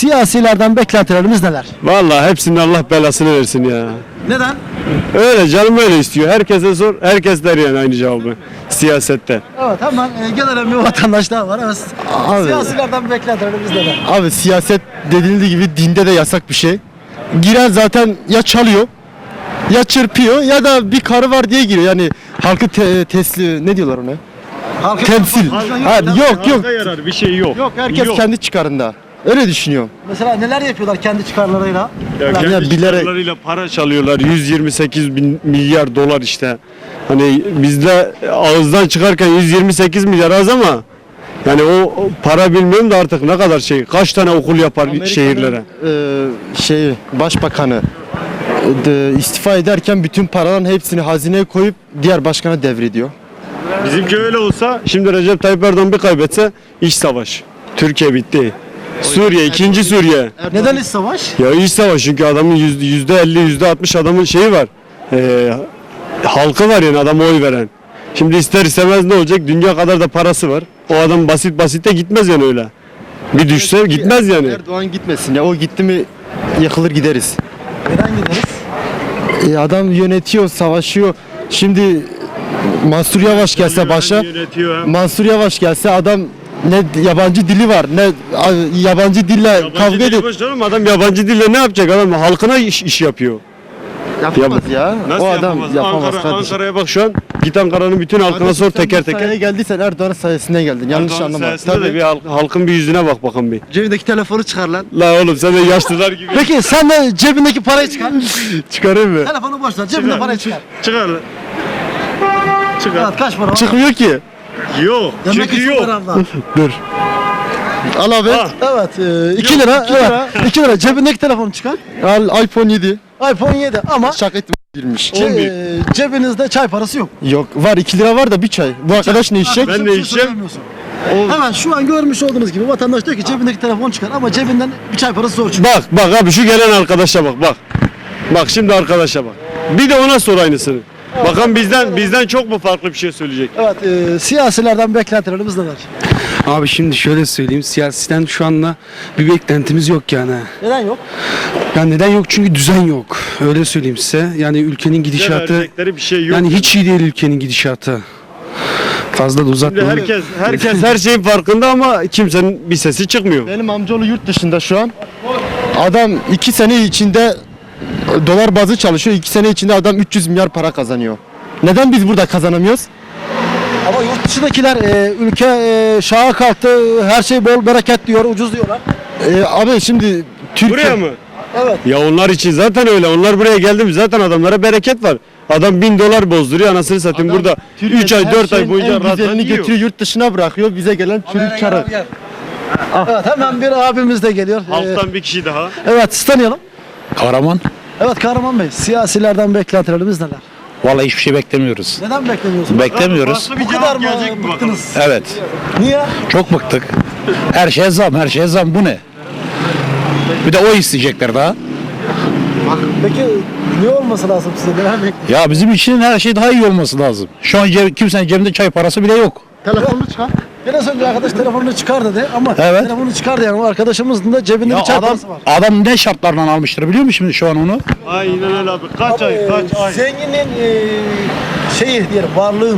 siyasilerden beklentilerimiz neler? Vallahi hepsinin Allah belasını versin ya. Neden? Öyle canım öyle istiyor. Herkese sor. Herkes der yani aynı cevabı. Siyasette. Evet hemen e, gelen bir vatandaş daha var. Evet. Abi. Siyasilerden beklentilerimiz neler? Abi siyaset dediğiniz gibi dinde de yasak bir şey. Giren zaten ya çalıyor ya çırpıyor ya da bir karı var diye giriyor. Yani halkı te- teslim ne diyorlar ona? Halkı Temsil. Ha, yok yok. yarar bir şey yok. Yok herkes kendi çıkarında. Öyle düşünüyorum. Mesela neler yapıyorlar kendi çıkarlarıyla? Ya kendi Ya bilerek- çıkarlarıyla para çalıyorlar. 128 bin milyar dolar işte. Hani bizde ağızdan çıkarken 128 milyar az ama yani o o para bilmiyorum da artık ne kadar şey. Kaç tane okul yapar şehirlere. e, şey başbakanı e, de, istifa ederken bütün paraların hepsini hazineye koyup diğer başkana devrediyor. Bizimki öyle olsa şimdi Recep Tayyip Erdoğan bir kaybetse iş savaş. Türkiye bitti. Suriye, ikinci Suriye. Neden iç savaş? Ya iş savaş çünkü adamın yüzde yüzde elli, yüzde altmış adamın şeyi var. Ee, halkı var yani adama oy veren. Şimdi ister istemez ne olacak? Dünya kadar da parası var. O adam basit basit de gitmez yani öyle. Bir düşse gitmez yani. Erdoğan gitmesin ya o gitti mi yıkılır gideriz. Neden gideriz? E, adam yönetiyor, savaşıyor. Şimdi Mansur Yavaş gelse başa, Mansur Yavaş gelse adam ne yabancı dili var, ne a, yabancı dille kavga ediyor. Canım adam yabancı dille ne yapacak adam? Halkına iş, iş yapıyor. Yapamaz ya. Nasıl o adam yapamaz? yapamaz, Ankara, kardeşim. Ankara'ya bak şu an. Git Ankara'nın bütün halkına Kardeşim sor sen teker bu sayeye teker. geldiysen Erdoğan'ın sayesinde geldin. Yanlış Erdoğan'ın anlama. sayesinde de Tabii. bir halk- halkın bir yüzüne bak bakalım bir. Cebindeki telefonu çıkar lan. La oğlum sen de yaşlılar gibi. Peki sen de cebindeki parayı çıkar. Çıkarayım mı? Telefonu boş ver. Cebinde parayı çıkar. Çıkar lan. Çıkar. Evet kaç para var? Çıkmıyor ki. Yok. Demek çünkü ki yok. çok param Dur. Al abi. Ah. Evet 2 lira. iki evet, 2 lira. Cebindeki telefonu çıkar. Al iPhone 7. iPhone 7 ama Şaka ettim girmiş. ce- e, cebinizde çay parası yok. Yok var 2 lira var da bir çay. Bu arkadaş ne içecek? Ben de içeceğim. söylemiyorsun. Hemen şu an görmüş olduğunuz gibi vatandaş diyor ki cebindeki telefon çıkar ama cebinden bir çay parası zor çıkıyor. Bak bak abi şu gelen arkadaşa bak bak. Bak şimdi arkadaşa bak. Bir de ona sor aynısını. Bakalım bizden bizden çok mu farklı bir şey söyleyecek? Evet e, siyasilerden beklentilerimiz neler? Abi şimdi şöyle söyleyeyim siyaseten şu anda bir beklentimiz yok yani. Neden yok? Yani neden yok? Çünkü düzen yok. Öyle söyleyeyim size. Yani ülkenin gidişatı Verecekleri bir şey yok. yani hiç iyi değil ülkenin gidişatı. Fazla da Şimdi uzatmayalım. herkes herkes her şeyin farkında ama kimsenin bir sesi çıkmıyor. Benim amcaoğlu yurt dışında şu an. Adam 2 sene içinde dolar bazı çalışıyor. 2 sene içinde adam 300 milyar para kazanıyor. Neden biz burada kazanamıyoruz? Ama yurt dışındakiler e, ülke e, şaha kalktı, her şey bol bereket diyor, ucuz diyorlar. Ee, abi şimdi Türkiye Buraya mı? Evet. Ya onlar için zaten öyle. Onlar buraya geldi mi zaten adamlara bereket var. Adam bin dolar bozduruyor anasını satayım Adam burada Türkiye'de 3 ay her 4 ay boyunca rahat güzelini yiyor. getiriyor yurt dışına bırakıyor. Bize gelen çürük çarı. Evet hemen bir abimiz de geliyor. E, Halktan bir kişi daha. evet siz tanıyalım. Kahraman. Evet Kahraman Bey, siyasilerden beklentilerimiz neler? Vallahi hiçbir şey beklemiyoruz. Neden beklemiyorsunuz? Beklemiyoruz. Farklı bir Bu kadar cevap mı gelecek mi bakalım? bıktınız? Evet. Niye? Çok bıktık. Her şeye zam, her şeye zam. Bu ne? Bir de o isteyecekler daha. Peki ne olması lazım size? Neler bekliyorsunuz? Ya bizim için her şey daha iyi olması lazım. Şu an ceb- kimsenin cebinde çay parası bile yok. Telefonunu çıkar. Biraz önce arkadaş telefonunu çıkar dedi ama Evet. telefonu çıkardı yani o arkadaşımızın da cebinde Ya bir çay adam, parası var. adam ne şartlarla almıştır biliyor musun şimdi şu an onu? Aynen öyle abi. Kaç ay kaç ay. Zenginin e, şeyi diyelim varlığın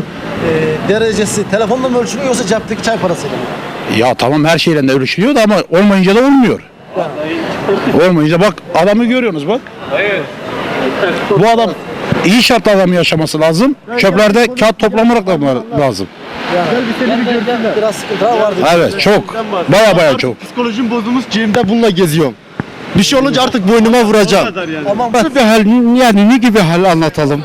e, derecesi telefonla mı ölçülüyor yoksa cepteki çay parasıyla mı? Ya tamam her şeyle de ölçülüyor da ama olmayınca da olmuyor. Olmayınca bak adamı görüyorsunuz bak. Bu adam iyi şartlarda mı yaşaması lazım? Çöplerde kağıt toplamarak da mı lazım? Biraz sıkıntılar vardı. Evet çok. Baya baya çok. Psikolojim bozulmuş cebimde bununla geziyorum. Bir şey olunca artık boynuma vuracağım. Tamam. Nasıl bir hal yani ne gibi hal anlatalım?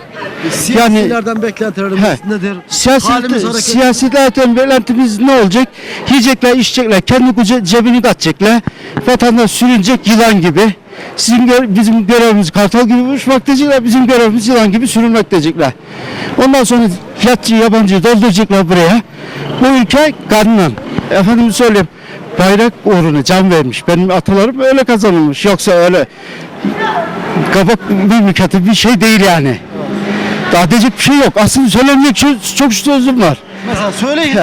Siyasilerden beklentilerimiz He. nedir? Siyasi, Halimiz, hareket- siyasilerden beklentimiz ne olacak? Yiyecekler, içecekler, kendi cebini katacaklar. Vatandaş sürünecek yılan gibi. Sizin gö- bizim görevimiz kartal gibi uçmak diyecekler, bizim görevimiz yılan gibi sürünmek diyecekler. Ondan sonra yatçı, yabancı dolduracaklar buraya. Bu ülke kanunla. Efendim söyleyeyim, bayrak uğruna can vermiş. Benim atalarım öyle kazanılmış. Yoksa öyle kabak bir mükatip bir şey değil yani. Daha diyecek bir şey yok. Aslında söylenecek şey, çok sözüm var. Mesela söyleyin.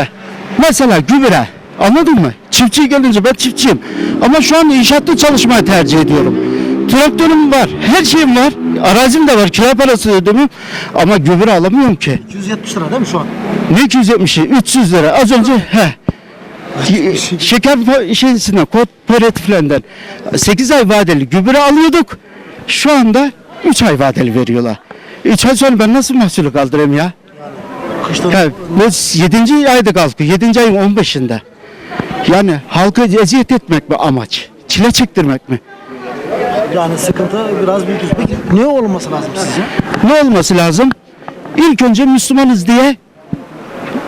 Mesela gübre. Anladın mı? Çiftçi gelince ben çiftçiyim. Ama şu an inşaatta çalışmayı tercih ediyorum. Traktörüm var, her şeyim var. Arazim de var, kira parası ödemem. Ama gübre alamıyorum ki. 270 lira değil mi şu an? Ne 270'i? 300 lira. Az önce he. Şeker fa- şeysinden, kooperatiflerinden 8 ay vadeli gübre alıyorduk. Şu anda 3 ay vadeli veriyorlar. 3 ay sonra ben nasıl mahsulü kaldırayım ya? Kıştan Ya bu 7. ayda kalkıyor. 7. ayın 15'inde. Yani halka eziyet etmek mi amaç? Çile çektirmek mi? yani sıkıntı biraz büyük. Peki ne olması lazım sizce? Ne olması lazım? İlk önce Müslümanız diye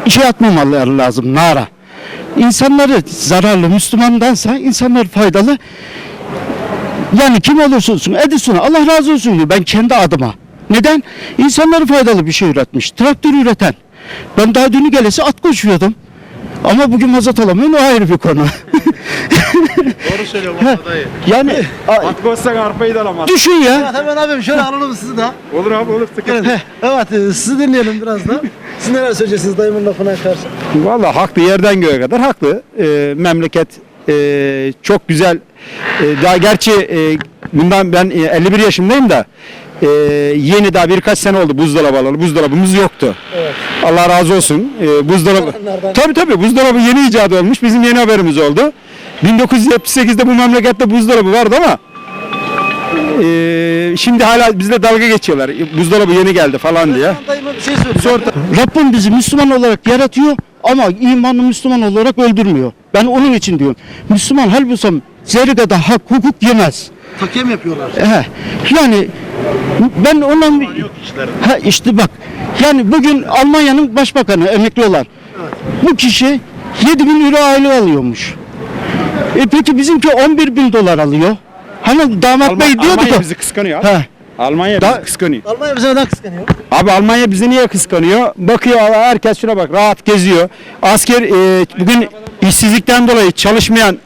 şey atmamaları lazım nara. İnsanları zararlı Müslümandansa insanlar faydalı. Yani kim olursa olsun Edison'a Allah razı olsun diyor ben kendi adıma. Neden? İnsanları faydalı bir şey üretmiş. Traktör üreten. Ben daha dünü gelesi at koşuyordum. Ama bugün mazot alamıyorum o ayrı bir konu. Doğru söylüyor dayı. Yani At koşsan arpayı da alamaz. düşün ya. Evet hemen abim şöyle alalım sizi de. Olur abi olur sıkıntı. Evet, evet e, sizi dinleyelim biraz da. Siz neler söyleyeceksiniz dayımın lafına karşı? Valla haklı yerden göğe kadar haklı. Ee, memleket e, çok güzel. E, daha gerçi e, bundan ben e, 51 yaşındayım da e, yeni daha birkaç sene oldu buzdolabı alalı. Buzdolabımız yoktu. Allah razı olsun. E, buzdolabı. Tabii tabii buzdolabı yeni icat olmuş. Bizim yeni haberimiz oldu. 1978'de bu memlekette buzdolabı vardı ama e, şimdi hala bizle dalga geçiyorlar. Buzdolabı yeni geldi falan diye. Bir şey. Sor, Rabbim bizi Müslüman olarak yaratıyor ama imanı Müslüman olarak öldürmüyor. Ben onun için diyorum. Müslüman halbuki zerre kadar hak hukuk yemez. Takem yapıyorlar. He. Yani ben ondan ha işte bak. Yani bugün Almanya'nın başbakanı emekli olan. Bu kişi 7 bin euro aile alıyormuş. E peki bizimki 11 bin dolar alıyor. Hani damat Alman- bey diyordu Almanya ki. bizi kıskanıyor. abi. He. Almanya Da- bizi kıskanıyor. Almanya bize neden kıskanıyor? Abi Almanya bizi niye kıskanıyor? Bakıyor herkes şuna bak rahat geziyor. Asker e, bugün işsizlikten dolayı çalışmayan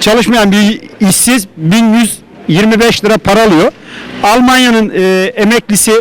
çalışmayan bir işsiz 1125 lira para alıyor. Almanya'nın e, emeklisi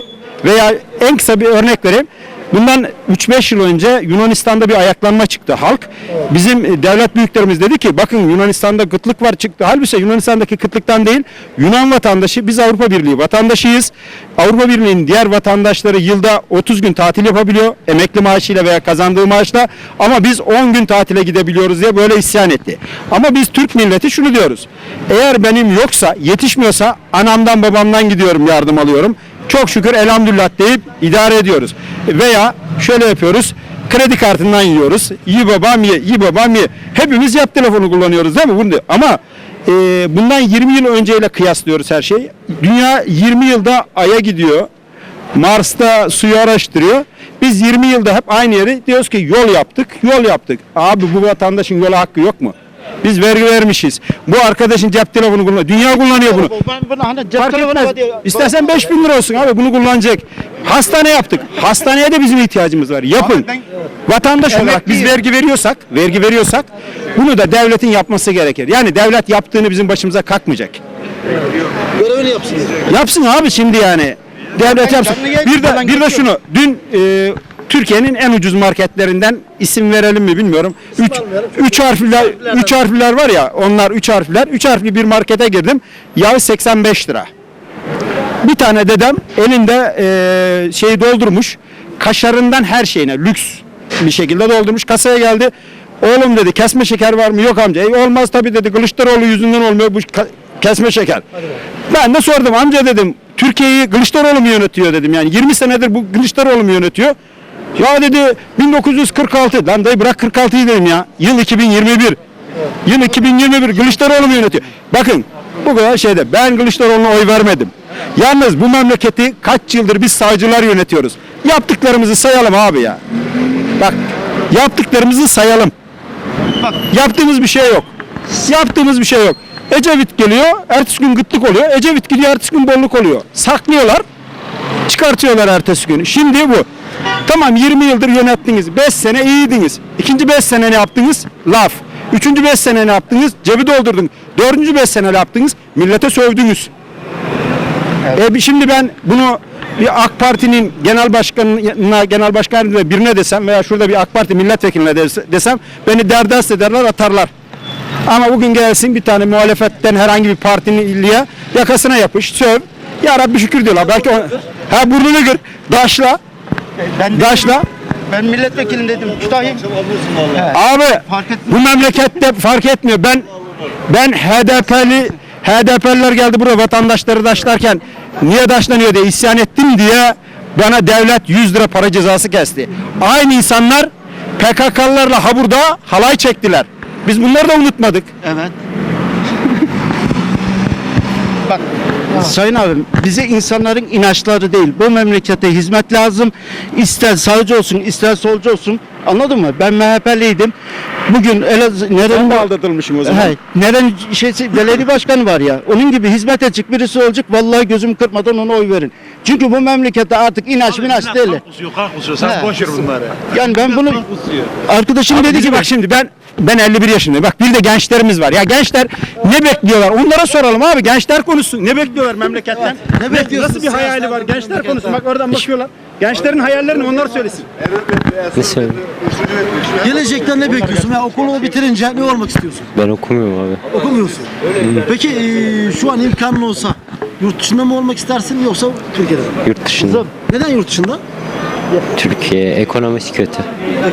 veya en kısa bir örnek vereyim. Bundan 3-5 yıl önce Yunanistan'da bir ayaklanma çıktı halk. Bizim e, devlet büyüklerimiz dedi ki bakın Yunanistan'da kıtlık var çıktı. Halbuki Yunanistan'daki kıtlıktan değil Yunan vatandaşı biz Avrupa Birliği vatandaşıyız. Avrupa Birliği'nin diğer vatandaşları yılda 30 gün tatil yapabiliyor emekli maaşıyla veya kazandığı maaşla ama biz 10 gün tatile gidebiliyoruz diye böyle isyan etti. Ama biz Türk milleti şunu diyoruz. Eğer benim yoksa yetişmiyorsa anamdan babamdan gidiyorum yardım alıyorum. Çok şükür elhamdülillah deyip idare ediyoruz. Veya şöyle yapıyoruz. Kredi kartından yiyoruz. İyi babam ye, iyi babam ye. Hepimiz yap telefonu kullanıyoruz değil mi? Bunu Ama e, bundan 20 yıl önceyle kıyaslıyoruz her şeyi. Dünya 20 yılda Ay'a gidiyor. Mars'ta suyu araştırıyor. Biz 20 yılda hep aynı yeri diyoruz ki yol yaptık, yol yaptık. Abi bu vatandaşın yola hakkı yok mu? Biz vergi vermişiz. Bu arkadaşın cep telefonu kullanıyor. Dünya kullanıyor bunu. Ben bunu hani cep Fark telefonu etmez. İstersen 5000 lira olsun abi bunu kullanacak. Hastane yaptık. Hastaneye de bizim ihtiyacımız var. Yapın. Vatandaş olarak biz vergi veriyorsak, vergi veriyorsak bunu da devletin yapması gerekir. Yani devlet yaptığını bizim başımıza kalkmayacak. Görevini yapsın. Yapsın abi şimdi yani. Devlet yapsın. Bir de bir de şunu. Dün e, Türkiye'nin en ucuz marketlerinden isim verelim mi bilmiyorum. Üç, almayalım. üç harfler, üç harfler var ya onlar üç harfler. Üç harfli bir markete girdim. Yağı 85 lira. Bir tane dedem elinde e, şeyi doldurmuş. Kaşarından her şeyine lüks bir şekilde doldurmuş. Kasaya geldi. Oğlum dedi kesme şeker var mı? Yok amca. E, olmaz tabii dedi. Kılıçdaroğlu yüzünden olmuyor bu kesme şeker. Ben de sordum amca dedim. Türkiye'yi Kılıçdaroğlu mu yönetiyor dedim. Yani 20 senedir bu Kılıçdaroğlu mu yönetiyor? Ya dedi 1946. Lan dayı bırak 46'yı dedim ya. Yıl 2021. Yıl 2021 Kılıçdaroğlu mu yönetiyor? Bakın bu kadar şeyde ben Kılıçdaroğlu'na oy vermedim. Yalnız bu memleketi kaç yıldır biz savcılar yönetiyoruz. Yaptıklarımızı sayalım abi ya. Bak yaptıklarımızı sayalım. Bak yaptığımız bir şey yok. Yaptığımız bir şey yok. Ecevit geliyor, ertesi gün gıtlık oluyor. Ecevit gidiyor, ertesi gün bolluk oluyor. Saklıyorlar, çıkartıyorlar ertesi gün. Şimdi bu. Tamam 20 yıldır yönettiniz. 5 sene iyiydiniz. İkinci 5 sene ne yaptınız? Laf. Üçüncü 5 sene ne yaptınız? Cebi doldurdunuz. Dördüncü 5 sene ne yaptınız? Millete sövdünüz. E bir- şimdi ben bunu bir AK Parti'nin genel başkanına, genel başkanına birine desem veya şurada bir AK Parti milletvekiline des- desem beni derdest ederler atarlar. Ama bugün gelsin bir tane muhalefetten herhangi bir partinin illiye yakasına yapış, söv. Ya Rabbi şükür diyorlar. Belki o, ha burnunu gör, daşla, Ben, daşla. ben milletvekilim dedim. Kütahya. Abi Fark bu memlekette fark etmiyor. Ben ben HDP'li HDP'liler geldi buraya vatandaşları daşlarken niye daşlanıyor diye isyan ettim diye bana devlet 100 lira para cezası kesti. Aynı insanlar PKK'lılarla ha burada halay çektiler. Biz bunları da unutmadık. Evet. Sayın abim bize insanların inançları değil. Bu memlekete hizmet lazım. İster sağcı olsun ister solcu olsun. Anladın mı? Ben MHP'liydim. Bugün Elazığ, neren aldatılmışım o zaman. He, neren şeysi belediye başkanı var ya. Onun gibi hizmet edecek birisi olacak. Vallahi gözüm kırpmadan ona oy verin. Çünkü bu memlekette artık inanç minanç değil. He. boş ver bunları. Yani ben bunu arkadaşım dedi ki bak şimdi ben ben 51 yaşındayım. Bak bir de gençlerimiz var. Ya gençler ne bekliyorlar? Onlara soralım abi. Gençler konuşsun. Ne bekliyorlar memleketten? Ne bekliyorsunuz Nasıl bir hayali var? Gençler konuşsun. Bak oradan bakıyorlar. Gençlerin hayallerini onlar söylesin. Gelecekten ne bekliyorsun? Ya okulunu bitirince ne olmak istiyorsun? Ben okumuyorum abi. Okumuyorsun. Peki e, şu an imkanın olsa yurt dışında mı olmak istersin yoksa Türkiye'de mi? Yurt dışında. Neden yurt dışında? Türkiye ekonomisi kötü.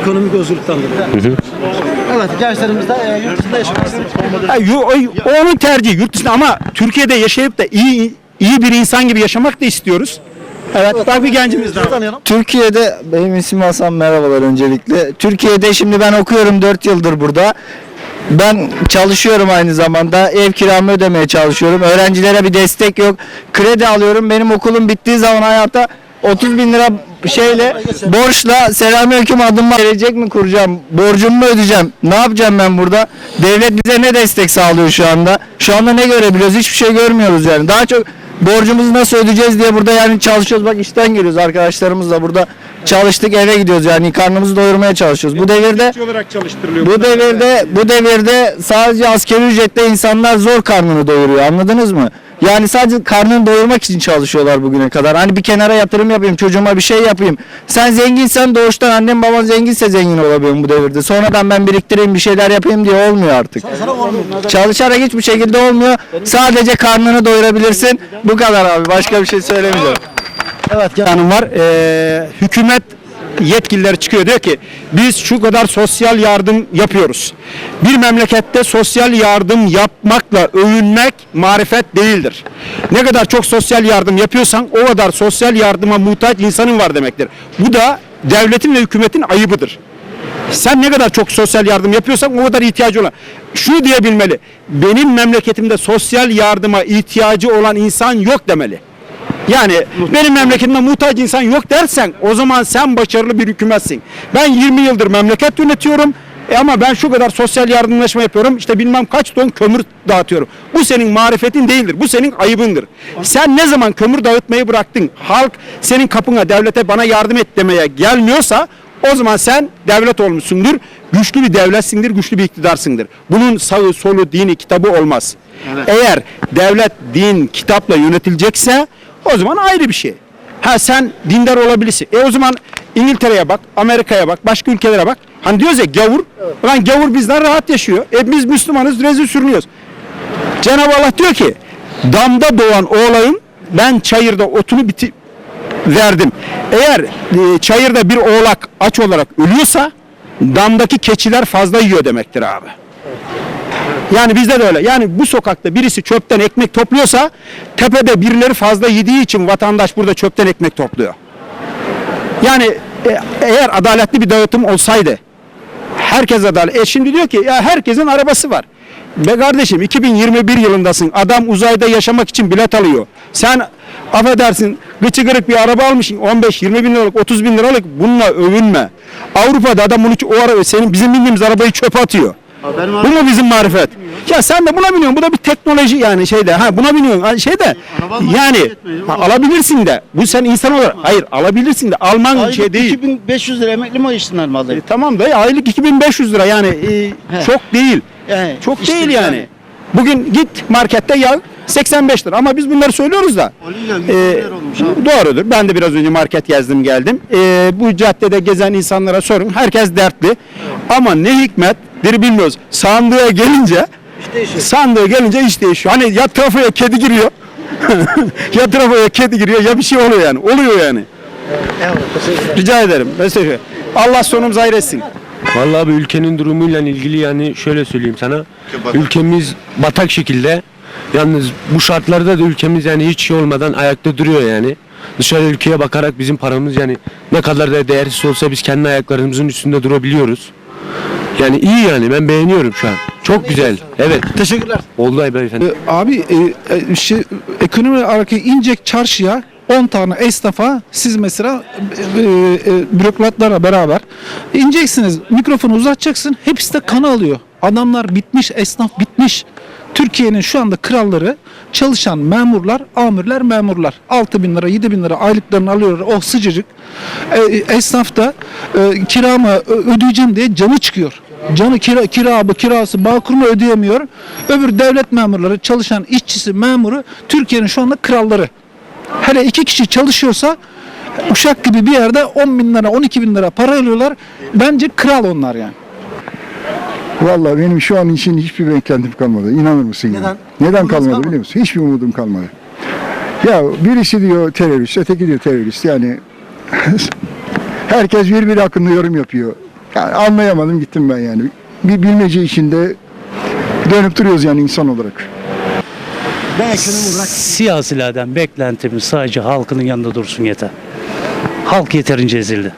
Ekonomik özgürlükten dolayı. Evet gençlerimiz de e, yurt dışında yaşamak istiyor. Ha, yo- o, o onun tercihi yurt dışında ama Türkiye'de yaşayıp da iyi iyi bir insan gibi yaşamak da istiyoruz. Evet, bak bir gencimiz daha. Tanıyalım. Türkiye'de benim ismim Hasan merhabalar öncelikle. Türkiye'de şimdi ben okuyorum 4 yıldır burada. Ben çalışıyorum aynı zamanda. Ev kiramı ödemeye çalışıyorum. Öğrencilere bir destek yok. Kredi alıyorum. Benim okulum bittiği zaman hayata 30 bin lira şeyle borçla selamünaleyküm adım var. Gelecek mi kuracağım? Borcumu mu ödeyeceğim? Ne yapacağım ben burada? Devlet bize ne destek sağlıyor şu anda? Şu anda ne görebiliyoruz? Hiçbir şey görmüyoruz yani. Daha çok borcumuzu nasıl ödeyeceğiz diye burada yani çalışıyoruz. Bak işten geliyoruz arkadaşlarımızla burada çalıştık eve gidiyoruz yani karnımızı doyurmaya çalışıyoruz. Bu devirde olarak çalıştırılıyor. bu devirde bu devirde sadece askeri ücretle insanlar zor karnını doyuruyor. Anladınız mı? Yani sadece karnını doyurmak için çalışıyorlar bugüne kadar. Hani bir kenara yatırım yapayım, çocuğuma bir şey yapayım. Sen zenginsen doğuştan annem baban zenginse zengin olabiliyorum bu devirde. Sonradan ben biriktireyim bir şeyler yapayım diye olmuyor artık. Sana olmuyor. Çalışarak hiçbir şekilde olmuyor. Sadece karnını doyurabilirsin. Bu kadar abi. Başka bir şey söylemeyeceğim. Evet kanun var. Ee, hükümet yetkilileri çıkıyor diyor ki biz şu kadar sosyal yardım yapıyoruz. Bir memlekette sosyal yardım yapmakla övünmek marifet değildir. Ne kadar çok sosyal yardım yapıyorsan o kadar sosyal yardıma muhtaç insanın var demektir. Bu da devletin ve hükümetin ayıbıdır. Sen ne kadar çok sosyal yardım yapıyorsan o kadar ihtiyacı olan. Şu diyebilmeli. Benim memleketimde sosyal yardıma ihtiyacı olan insan yok demeli. Yani benim memleketimde muhtaç insan yok dersen o zaman sen başarılı bir hükümetsin. Ben 20 yıldır memleket yönetiyorum. E ama ben şu kadar sosyal yardımlaşma yapıyorum. işte bilmem kaç ton kömür dağıtıyorum. Bu senin marifetin değildir. Bu senin ayıbındır. Sen ne zaman kömür dağıtmayı bıraktın? Halk senin kapına devlete bana yardım et demeye gelmiyorsa o zaman sen devlet olmuşsundur. Güçlü bir devletsindir, güçlü bir iktidarsındır. Bunun sağı, solu, dini, kitabı olmaz. Eğer devlet, din, kitapla yönetilecekse o zaman ayrı bir şey. Ha sen dindar olabilirsin. E o zaman İngiltere'ye bak, Amerika'ya bak, başka ülkelere bak. Hani diyoruz ya gavur. Lan gavur bizden rahat yaşıyor. E biz Müslümanız, rezil sürünüyoruz. Cenab-ı Allah diyor ki damda doğan oğlayın ben çayırda otunu biti verdim. Eğer e, çayırda bir oğlak aç olarak ölüyorsa damdaki keçiler fazla yiyor demektir abi. Yani bizde de öyle. Yani bu sokakta birisi çöpten ekmek topluyorsa tepede birileri fazla yediği için vatandaş burada çöpten ekmek topluyor. Yani e, eğer adaletli bir dağıtım olsaydı herkes adalet. E şimdi diyor ki ya herkesin arabası var. Be kardeşim 2021 yılındasın. Adam uzayda yaşamak için bilet alıyor. Sen affedersin gıçı kırık bir araba almışsın 15-20 bin liralık 30 bin liralık bununla övünme. Avrupa'da adam bunu o araba senin bizim bindiğimiz arabayı çöpe atıyor. Bu mu bizim marifet? Ya sen de buna biniyorsun. Bu da bir teknoloji yani şeyde. Ha buna biniyorsun. Ha, şeyde. Yani ha, alabilirsin de. Bu sen insan olarak. Hayır alabilirsin de. Alman Aylık şey değil. 2500 lira emekli maaşından mı E, alayım? tamam da aylık 2500 lira yani e, çok değil. Yani Çok işte değil yani. yani. Bugün git markette yağ 85 lira ama biz bunları söylüyoruz da. Oliga E, 100 lira olmuş abi. doğrudur. Ben de biraz önce market gezdim geldim. E, bu caddede gezen insanlara sorun. Herkes dertli. Ama ne hikmettir bilmiyoruz. Sandığa gelince İş değişiyor. Sandığı gelince iş değişiyor. Hani ya trafoya kedi giriyor. ya trafoya kedi giriyor ya bir şey oluyor yani. Oluyor yani. Rica ederim. Mesela Allah sonumuzu hayretsin. Vallahi abi ülkenin durumuyla ilgili yani şöyle söyleyeyim sana. Ülkemiz batak şekilde. Yalnız bu şartlarda da ülkemiz yani hiç şey olmadan ayakta duruyor yani. Dışarı ülkeye bakarak bizim paramız yani ne kadar da değersiz olsa biz kendi ayaklarımızın üstünde durabiliyoruz. Yani iyi yani ben beğeniyorum şu an. Çok güzel. Evet. Teşekkürler. Oldu ay beyefendi. Abi e, e, şey, ekonomi olarak inecek çarşıya 10 tane esnafa siz mesela e, e, bürokratlarla beraber ineceksiniz mikrofonu uzatacaksın hepsi de kanı alıyor. Adamlar bitmiş esnaf bitmiş. Türkiye'nin şu anda kralları çalışan memurlar, amirler, memurlar. 6 bin lira, 7 bin lira aylıklarını alıyorlar. O sıcacık. E, esnaf da e, kiramı ö- ödeyeceğim diye canı çıkıyor. Canı kira, kirabı, kirası, bağkurunu ödeyemiyor. Öbür devlet memurları, çalışan işçisi, memuru Türkiye'nin şu anda kralları. Hele iki kişi çalışıyorsa Uşak gibi bir yerde 10 bin lira, 12 bin lira para alıyorlar. Bence kral onlar yani. Vallahi benim şu an için hiçbir beklentim kalmadı. İnanır mısın? yani? Neden? Neden Umudunuz kalmadı kalmadı? biliyor musun? Hiçbir umudum kalmadı. Ya birisi diyor terörist, öteki diyor terörist. Yani herkes birbiri hakkında yorum yapıyor. Yani anlayamadım gittim ben yani. Bir bilmece içinde dönüp duruyoruz yani insan olarak. Ben Siyasilerden beklentimiz sadece halkının yanında dursun yeter. Halk yeterince ezildi.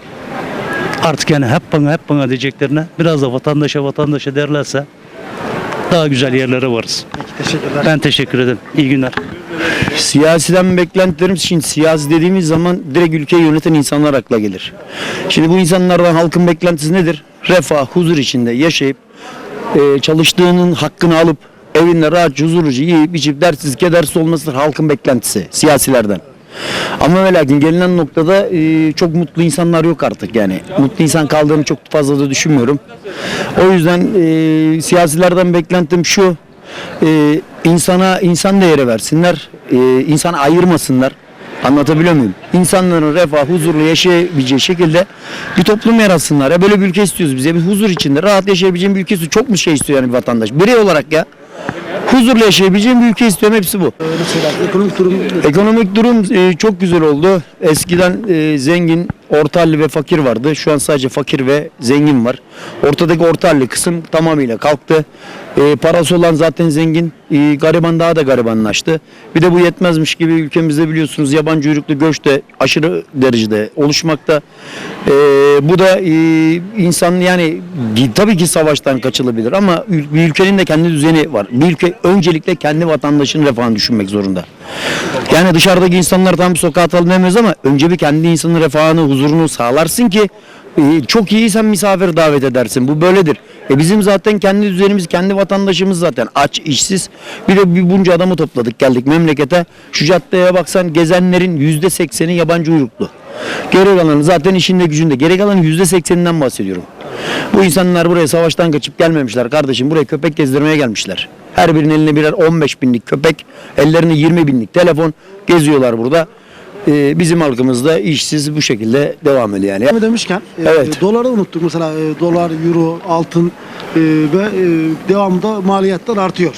Artık yani hep bana hep bana diyeceklerine biraz da vatandaşa vatandaşa derlerse daha güzel yerlere varız. teşekkürler. Ben teşekkür ederim. İyi günler. Siyasiden beklentilerimiz için siyasi dediğimiz zaman direkt ülkeyi yöneten insanlar akla gelir. Şimdi bu insanlardan halkın beklentisi nedir? Refah, huzur içinde yaşayıp e, çalıştığının hakkını alıp evinde rahat huzurluca yiyip içip dersiz kedersiz olmasıdır halkın beklentisi siyasilerden. Ama ve lakin gelinen noktada e, çok mutlu insanlar yok artık yani. Mutlu insan kaldığını çok fazla da düşünmüyorum. O yüzden e, siyasilerden beklentim şu. e, insana insan değeri versinler. E, insanı ayırmasınlar. Anlatabiliyor muyum? İnsanların refah, huzurlu yaşayabileceği şekilde bir toplum yaratsınlar. Ya böyle bir ülke istiyoruz bize. Bir huzur içinde rahat yaşayabileceğim bir ülke istiyor. Çok mu şey istiyor yani bir vatandaş? Birey olarak ya. Huzurlu yaşayabileceğim bir ülke istiyorum. Hepsi bu. Ekonomik durum Ekonomik durum e, çok güzel oldu. Eskiden e, zengin, orta halli ve fakir vardı. Şu an sadece fakir ve zengin var. Ortadaki orta halli kısım tamamıyla kalktı. E, parası olan zaten zengin, e, gariban daha da garibanlaştı. Bir de bu yetmezmiş gibi ülkemizde biliyorsunuz yabancı uyruklu göç de aşırı derecede oluşmakta. E, bu da e, insan yani tabii ki savaştan kaçılabilir ama bir ülkenin de kendi düzeni var. Bir ülke öncelikle kendi vatandaşının refahını düşünmek zorunda. Yani dışarıdaki insanlar tam sokağa atalım demiyoruz ama önce bir kendi insanın refahını, huzurunu sağlarsın ki e, çok iyiysen misafir davet edersin. Bu böyledir. E bizim zaten kendi düzenimiz, kendi vatandaşımız zaten aç, işsiz. Bir de bir bunca adamı topladık geldik memlekete. Şu caddeye baksan gezenlerin yüzde sekseni yabancı uyruklu. Geri kalanı zaten işinde gücünde. Geri kalanın yüzde sekseninden bahsediyorum. Bu insanlar buraya savaştan kaçıp gelmemişler kardeşim. Buraya köpek gezdirmeye gelmişler. Her birinin eline birer 15 binlik köpek, ellerine 20 binlik telefon geziyorlar burada. Ee, bizim halkımızda işsiz bu şekilde devam ediyor yani. Ekonomi demişken e, Evet. doları unuttuk mesela e, dolar, euro, altın e, ve e, devamında maliyetler artıyor.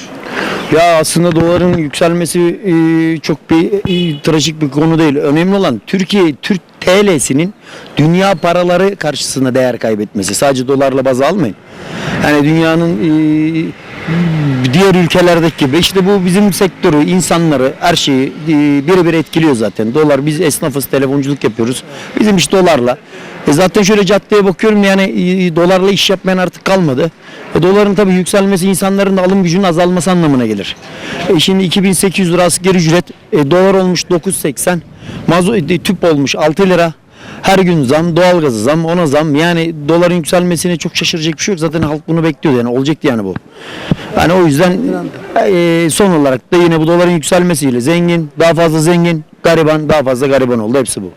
Ya aslında doların yükselmesi e, çok bir e, trajik bir konu değil. Önemli olan Türkiye Türk TL'sinin dünya paraları karşısında değer kaybetmesi. Sadece dolarla baz almayın. Yani dünyanın e, diğer ülkelerdeki gibi işte bu bizim sektörü, insanları, her şeyi e, birebir etkiliyor zaten. Dolar biz esnafız, telefonculuk yapıyoruz. Bizim iş dolarla. E zaten şöyle caddeye bakıyorum yani e, dolarla iş yapmayan artık kalmadı. E, doların tabii yükselmesi insanların da alım gücünün azalması anlamına gelir. E, şimdi 2800 lira asgari ücret, e, dolar olmuş 9.80, mazot e, tüp olmuş 6 lira. Her gün zam, doğalgazı zam, ona zam. Yani doların yükselmesine çok şaşıracak bir şey yok. Zaten halk bunu bekliyor yani olacaktı yani bu. Yani o yüzden e, son olarak da yine bu doların yükselmesiyle zengin, daha fazla zengin, gariban, daha fazla gariban oldu. Hepsi bu.